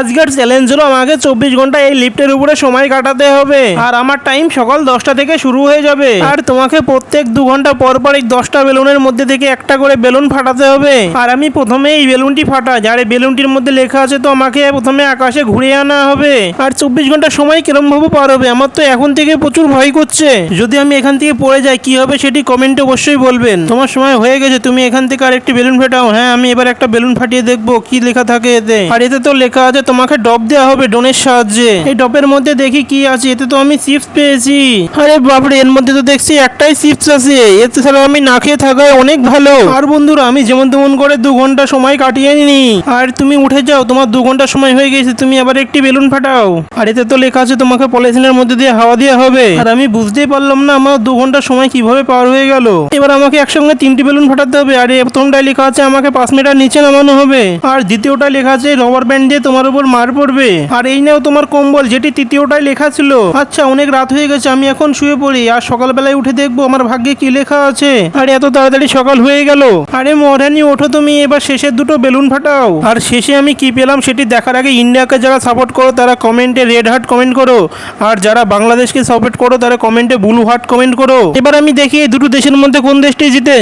আজকের চ্যালেঞ্জ হলো আমাকে চব্বিশ ঘণ্টা এই লিফটের উপরে সময় কাটাতে হবে। আর আমার টাইম সকাল দশটা থেকে শুরু হয়ে যাবে। আর তোমাকে প্রত্যেক দু ঘণ্টা পর পর এই দশটা বেলুনের মধ্যে থেকে একটা করে বেলুন ফাটাতে হবে। আর আমি প্রথমে এই বেলুনটি ফাটাই আর এই বেলুনটির মধ্যে লেখা আছে, তো আমাকে প্রথমে আকাশে ঘুরিয়ে আনা হবে। আর চব্বিশ ঘণ্টা সময় কিরম ভাবে পার হবে, আমার তো এখন থেকে প্রচুর ভয় করছে। যদি আমি এখান থেকে পড়ে যাই, কি হবে সেটি কমেন্টে অবশ্যই বলবেন। তোমার সময় হয়ে গেছে, তুমি এখান থেকে আর একটি বেলুন ফাটাও। হ্যাঁ আমি এবার একটা বেলুন ফাটিয়ে দেখব, কি লেখা থাকে এতে। আর এতে তো লেখা আছে তোমাকে ডব দেওয়া হবে ডোনের সাহায্যে। এই ডপের মধ্যে দেখি কি আছে, এতে তো আমি চিপস পেয়েছি। আরে বাপরে, এর মধ্যে তো দেখছি একটাই চিপস আছে। এতে ছাড়া আমি না খেয়ে থাকায় অনেক ভালো। আর বন্ধুরা, আমি যেমন তেমন করে দু ঘণ্টা সময় কাটিয়ে নি আর তুমি উঠে যাও, তোমার দু ঘণ্টা সময় হয়ে গেছে, তুমি আবার একটি বেলুন ফাটাও। আর এতে তো লেখা আছে, তোমাকে পলিথিনের মধ্যে দিয়ে হাওয়া দেওয়া হবে। আর আমি বুঝতেই পারলাম না, আমার দু ঘণ্টা সময় কীভাবে পার হয়ে গেল। এবার আমাকে একসঙ্গে তিনটি বেলুন ফাটাতে হবে, আর প্রথমটায় লেখা আছে, আমাকে পাঁচ মিটার নিচে নামানো হবে। আর দ্বিতীয়টায় লেখা আছে রবার ব্যান্ড দিয়ে তোমার উপর মার পড়বে। আর এই নাও তোমার কম্বল, যেটি তৃতীয়টায় লেখা ছিল। আচ্ছা অনেক রাত হয়ে গেছে, আমি এখন শুয়ে পড়ি। আর সকালবেলায় উঠে দেখব আমার ভাগ্যে কি লেখা আছে। আর এত তাড়াতাড়ি সকাল হয়ে গেল। আরে মহারানী, ওঠো তুমি, এবার শেষের দুটো বেলুন ফাটাও। আর শেষে আমি কি পেলাম সেটি দেখার আগে ইন্ডিয়াকে যারা সাপোর্ট করো, তারা কমেন্টে রেড হার্ট কমেন্ট করো। আর যারা বাংলাদেশকে সাপোর্ট করো, তারা কমেন্টে ব্লু হার্ট কমেন্ট করো। এবার আমি দেখি এই দুটো দেশের মধ্যে কোন দেশটি জিতে।